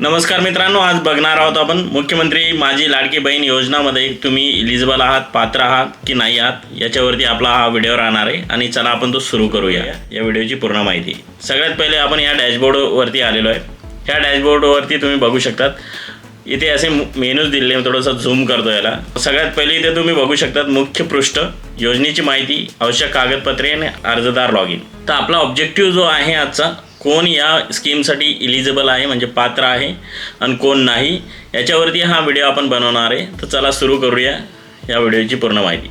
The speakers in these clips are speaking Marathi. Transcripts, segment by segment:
नमस्कार मित्रांनो आज बघणार आहोत आपण मुख्यमंत्री माझी लाडकी बहीण योजनामध्ये तुम्ही इलिजिबल आहात पात्र आहात की नाही आहात याच्यावरती आपला हा व्हिडिओ राहणार आहे आणि चला आपण तो सुरू करूया या व्हिडिओची पूर्ण माहिती. सगळ्यात पहिले आपण या डॅशबोर्डवरती आलेलो आहे. ह्या डॅशबोर्डवरती तुम्ही बघू शकतात. इथे असे मेनूज दिलेले थोडंसं झूम करतो याला. सगळ्यात पहिले इथे तुम्ही बघू शकतात मुख्य पृष्ठ योजनेची माहिती आवश्यक कागदपत्रे आणि अर्जदार लॉग इन तर आपला ऑब्जेक्टिव्ह जो आहे आजचा कोण या स्कीमसाठी इलिजिबल आहे म्हणजे पात्र आहे आणि कोण नाही याच्यावरती हा व्हिडिओ आपण बनवणार आहे. तर चला सुरू करूया या व्हिडिओची पूर्ण माहिती.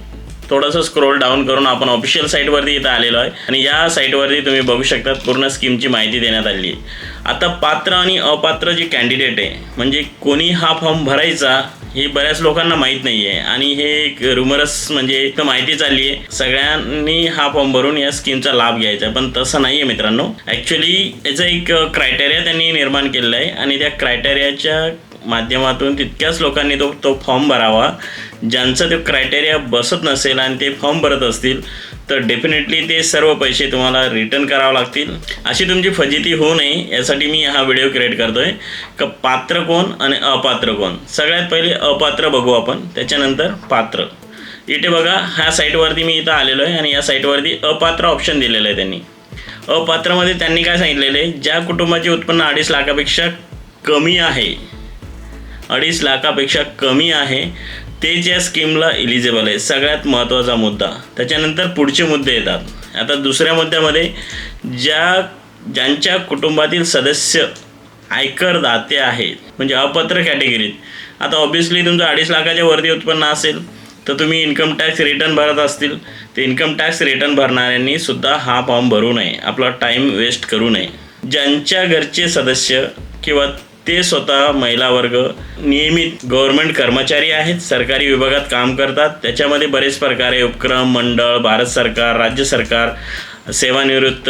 थोडंसं स्क्रोल डाऊन करून आपण ऑफिशियल साईटवरती इथं आलेलो आहे. आणि या साईटवरती तुम्ही बघू शकता पूर्ण स्कीमची माहिती देण्यात आली आहे. आता पात्र आणि अपात्र जे कॅन्डिडेट आहे म्हणजे कोणी हा फॉर्म भरायचा हे बऱ्याच लोकांना माहीत नाही आहे आणि हे एक रुमरस म्हणजे एक माहिती चालली आहे सगळ्यांनी हा फॉर्म भरून या स्कीमचा लाभ घ्यायचा. पण तसं नाही आहे मित्रांनो. ॲक्च्युली याचा एक क्रायटेरिया त्यांनी निर्माण केलेला आहे. आणि त्या क्रायटेरियाच्या माध्यमातून तितक्याच लोकांनी तो तो फॉर्म भरावा. ज्यांचं तो क्रायटेरिया बसत नसेल आणि ते फॉर्म भरत असतील तर डेफिनेटली ते सर्व पैसे तुम्हाला रिटर्न करावे लागतील. अशी तुमची फजिती होऊ नये यासाठी मी हा व्हिडिओ क्रिएट करतो आहे का पात्र कोण आणि अपात्र कोण? सगळ्यात पहिले अपात्र बघू आपण त्याच्यानंतर पात्र. इथे बघा ह्या साईटवरती मी इथं आलेलो आहे आणि या साईटवरती अपात्र ऑप्शन दिलेलं आहे त्यांनी. अपात्रमध्ये त्यांनी काय सांगितलेलं आहे? ज्या कुटुंबाचे उत्पन्न अडीच लाखापेक्षा कमी आहे अडीच लाखापेक्षा कमी आहे ते ज्या स्कीमला इलिजिबल आहे सगळ्यात महत्त्वाचा मुद्दा. त्याच्यानंतर पुढचे मुद्दे येतात. आता दुसऱ्या मुद्द्यामध्ये ज्या ज्यांच्या कुटुंबातील सदस्य आयकर दाते आहेत म्हणजे अपात्र कॅटेगरीत आता ऑब्विसली तुमचं अडीच लाखाच्या वरती उत्पन्न असेल तर तुम्ही इन्कम टॅक्स रिटर्न भरत असतील. तर इन्कम टॅक्स रिटर्न भरणाऱ्यांनी सुद्धा हा फॉर्म भरू नये. आपला टाईम वेस्ट करू नये. ज्यांच्या घरचे सदस्य किंवा ते स्वतः महिला वर्ग नियमित गव्हर्नमेंट कर्मचारी आहेत सरकारी विभागात काम करतात. त्याच्यामध्ये बरेच प्रकारे उपक्रम मंडळ भारत सरकार राज्य सरकार सेवानिवृत्त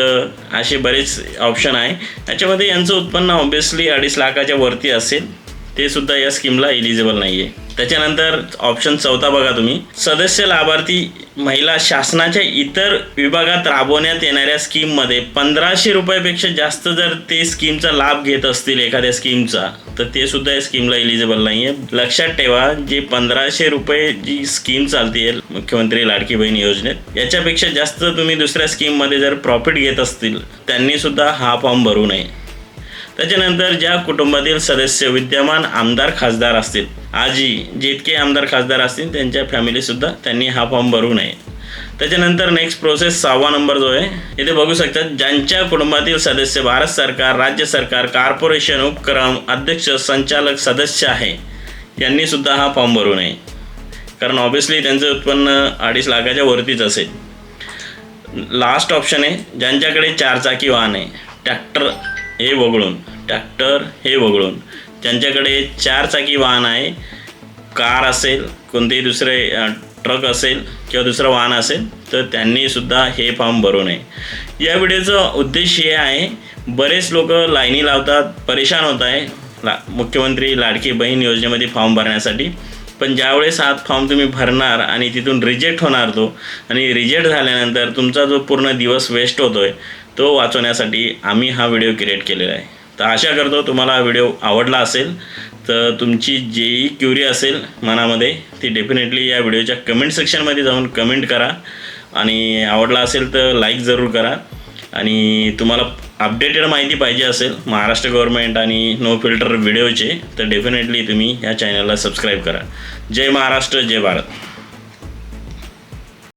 असे बरेच ऑप्शन आहे. त्याच्यामध्ये यांचं उत्पन्न ऑब्विसली अडीच लाखाच्या वरती असेल. ते सुद्धा या स्कीमला इलिजिबल नाही आहे त्याच्यानंतर ऑप्शन चौथा बघा तुम्ही. सदस्य लाभार्थी महिला शासनाच्या इतर विभागात राबवण्यात येणाऱ्या स्कीममध्ये पंधराशे रुपयापेक्षा जास्त जर ते स्कीमचा लाभ घेत असतील एखाद्या स्कीमचा तर ते सुद्धा या स्कीमला इलिजिबल नाही आहे लक्षात ठेवा जे पंधराशे रुपये जी स्कीम चालते मुख्यमंत्री लाडकी बहीण योजनेत याच्यापेक्षा जास्त तुम्ही दुसऱ्या स्कीममध्ये जर प्रॉफिट घेत असतील त्यांनी सुद्धा हा फॉर्म भरू नये. त्याच्यानंतर ज्या कुटुंबातील सदस्य विद्यमान आमदार खासदार असतील आजी जितके आमदार खासदार असतील त्यांच्या फॅमिलीसुद्धा त्यांनी हा फॉर्म भरू नये. त्याच्यानंतर नेक्स्ट प्रोसेस सहावा नंबर जो आहे इथे बघू शकतात ज्यांच्या कुटुंबातील सदस्य भारत सरकार राज्य सरकार कॉर्पोरेशन उपक्रम अध्यक्ष संचालक सदस्य आहे यांनी सुद्धा हा फॉर्म भरू नये. कारण ऑब्विसली त्यांचं उत्पन्न अडीच लाखाच्या वरतीच असेल. लास्ट ऑप्शन आहे ज्यांच्याकडे चारचाकी वाहन आहे ट्रॅक्टर हे वगळून ट्रॅक्टर हे वगळून. ज्यांच्याकडे चारचाकी वाहन आहे. कार असेल कोणतेही दुसरे ट्रक असेल किंवा दुसरं वाहन असेल तर त्यांनीसुद्धा हे फॉर्म भरू नये. या व्हिडिओचा उद्देश हे आहे बरेच लोक लाईनी लावतात परेशान होत आहे. ला मुख्यमंत्री लाडकी बहीण योजनेमध्ये फॉर्म भरण्यासाठी. पण ज्यावेळेस हा फॉर्म तुम्ही भरणार आणि तिथून रिजेक्ट होणार तो आणि रिजेक्ट झाल्यानंतर तुमचा जो पूर्ण दिवस वेस्ट होतो आहे तो वाचवण्यासाठी आम्ही हा व्हिडिओ क्रिएट केलेला आहे. तर आशा करतो तुम्हाला हा व्हिडिओ आवडला असेल तर तुमची जेही क्युरी असेल मनामध्ये ती डेफिनेटली या व्हिडिओच्या कमेंट सेक्शनमध्ये जाऊन कमेंट करा. आणि आवडला असेल तर लाईक जरूर करा. आणि तुम्हाला अपडेटेड माहिती पाहिजे असेल महाराष्ट्र गव्हर्नमेंट आणि नो फिल्टर व्हिडिओचे तर डेफिनेटली तुम्ही या चॅनलला सबस्क्राईब करा. जय महाराष्ट्र जय भारत.